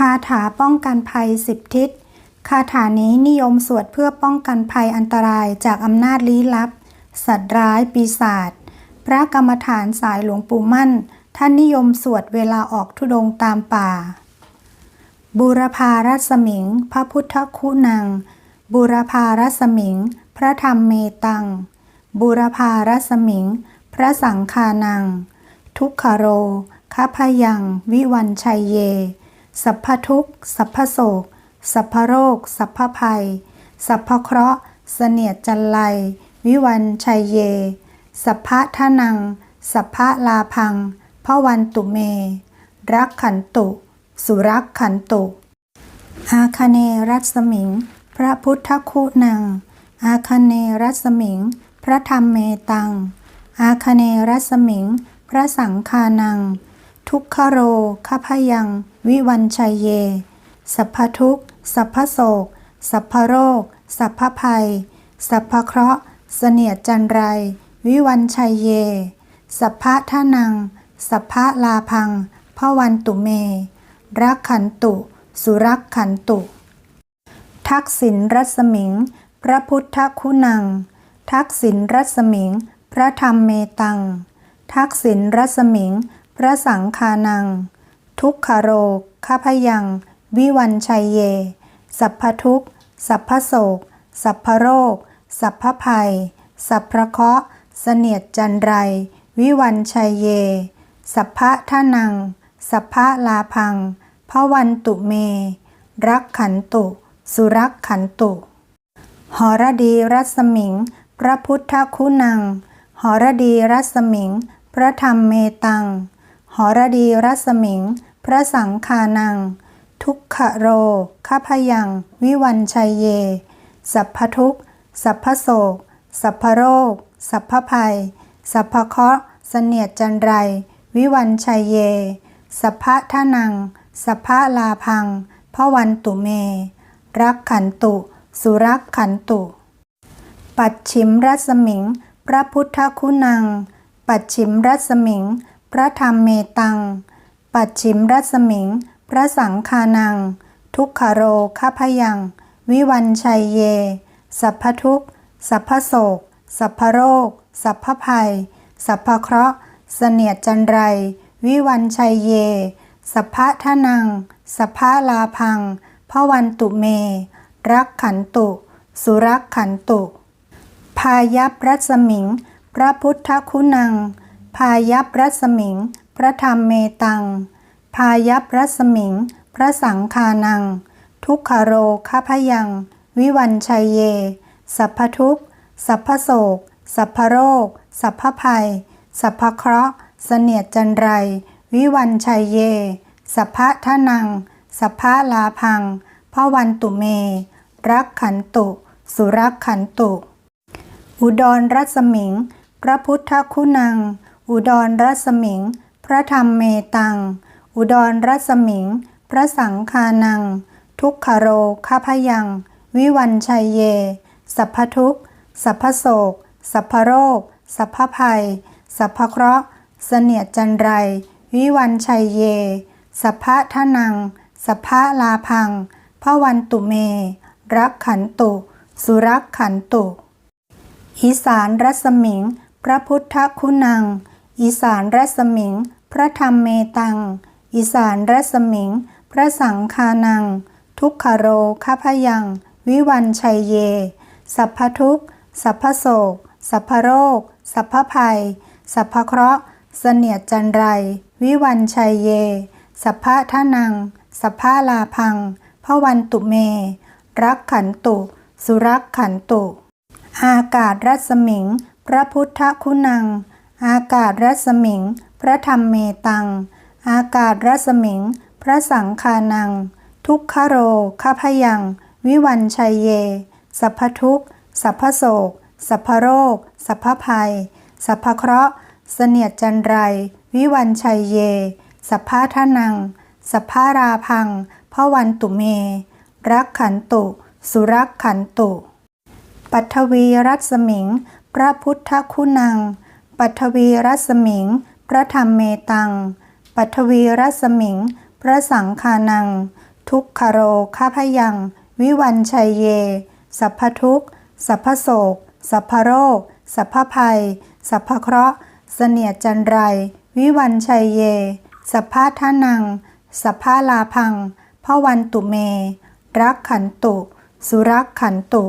คาถาป้องกันภัยสิบทิศ คาถานี้นิยมสวดเพื่อป้องกันภัยอันตรายจากอำนาจลี้ลับ สัตว์ร้ายปีศาจ พระกรรมฐานสายหลวงปู่มั่น ท่านนิยมสวดเวลาออกธุดงตามป่า บูรพารัศมิง พระพุทธคุณัง บูรพารัศมิง พระธรรมเมตัง บูรพารัศมิง พระสังฆานัง ทุกขโรคพยัง วิวันชัยเย สัพพทุกข์สัพพโศก สัพพโรค สัพพภัย สัพพเคราะห์ เสนียดจันไล วิวันชัยเย สัพพะทนัง สัพพะลาพังพระวันตุเม รักขันตุ สุรักขันตุ อาคเนรัศมิง พระพุทธคุณัง อาคเนรัศมิง พระธรรมเมตัง อาคเนรัศมิง พระสังฆานัง ทุกขโรคพยัง วิวันชัยเย สัพพทุกสัพพโศก สัพพโรค สัพพภัย สัพพเคราะห์ เสนียดจันไร วิวันชัยเย สัพพะทะนัง สัพพะลาพังพระวันตุเม รักขันตุ สุรักขันตุ ทักษิณรัศมิง พระพุทธคุณัง ทักษิณรัศมิง พระธรรมเมตัง ทักษิณรัศมิง พระสังฆานัง ทุกขโรคพยัง วิวันชัยเย สัพพทุกขสัพพโศก สัพพโรค สัพพภัย สัพพเคราะห์เสนียดจันไร วิวันชัยเย สัพพะทะนัง สัพพะลาพังพระวันตุเม รักขันตุ สุรักขันตุ หรดีรัศมิง พระพุทธคุณัง หรดีรัศมิง พระธรรมเมตัง หรดีรัศมิง พระสังฆานัง ทุกขโรคพยัง วิวันชัยเย สัพพทุกสัพพโศก สัพพโรค สัพพภัย สัพพเคราะห์เสนียดจันไร วิวันชัยเย สัพพะทะนัง สัพพะลาพังพระวันตุเม รักขันตุ สุรักขันตุ ปัดฉิมรัศมิง พระพุทธคุณัง ปัดฉิมรัศมิง พระธรรมเมตัง ปัดฉิมรัศมิง พระสังฆานัง ทุกขโรคพยัง วิวันชัยเย สัพพทุกขสัพพโศก สัพพโรค สัพพภัย สัพพเคราะห์ เสนียดจันไร วิวันชัยเย สัพพะทนัง สัพพะลาพังพระวันตุเม รักขันตุ สุรักขันตุ พายัพรัศมิง พระพุทธคุณัง พายัพรัศมิง พระธรรมเมตัง พายัพรัศมิง พระสังฆานัง ทุกขโรคพยัง วิวันชัยเย สัพพทุกสัพพโศก สัพพโรค สัพพภัย สัพพเคราะห์ เสนียดจันไร วิวันชัยเย สัพพะทนัง สัพพะลาพังพระวันตุเม รักขันตุ สุรักขันตุ อุดรรัศมิง พระพุทธคุณัง อุดรรัศมิง พระธรรมเมตัง อุดรรัศมิง พระสังฆานัง ทุกขโรคพยัง วิวันชัยเย สัพพทุกสัพพโศก สัพพโรค สัพพภัย สัพพเคราะห์ เสนียดจันไร วิวันชัยเย สัพพะทนัง สัพพะลาพังพระวันตุเม รักขันตุ สุรักขันตุอีสานรัศมิง พระพุทธคุณัง อีสานรัศมิง ระธรรมเมตังอีสานรัศมิง พระสังฆานัง ทุกขโรคพยัง วิวันชัยเย สัพพทุกสัพพโศก สัพพโรค สัพพภัย สัพพเคราะห์ เสนียดจันไร วิวันชัยเย สัพพะทะนัง สัพพะลาพังพระวันตุเม รักขันตุ สุรักขันตุ อากาศรัศมิง พระพุทธคุณัง อากาศรัศมิง พระธรรมเมตัง อากาศรัศมิง พระสังฆานัง ทุกขโรคพยัง วิวันชัยเย สัพพทุกสัพพโศก สัพพโรค สัพพภัย สัพพเคราะห์ เสนียดจันไร วิวันชัยเย สัพพทนัง สัพพราพังพระวันตุเม รักขันตุ สุรักขันตุ ปัทวีรัศมิง พระพุทธคุณัง ปัทวีรัศมิง พระธรรมเมตัง ปัทวีรัศมิง พระสังฆานัง ทุกขโรข้าพยัง วิวันชัยเย สัพพทุกขสัพพโศก สัพพโรค สัพพภัย สัพพเคราะห์ เสนียจันไร วิวันชัยเย สัพพทานัง สัพพลาพังพระวันตุเม รักขันตุ สุรักขันตุ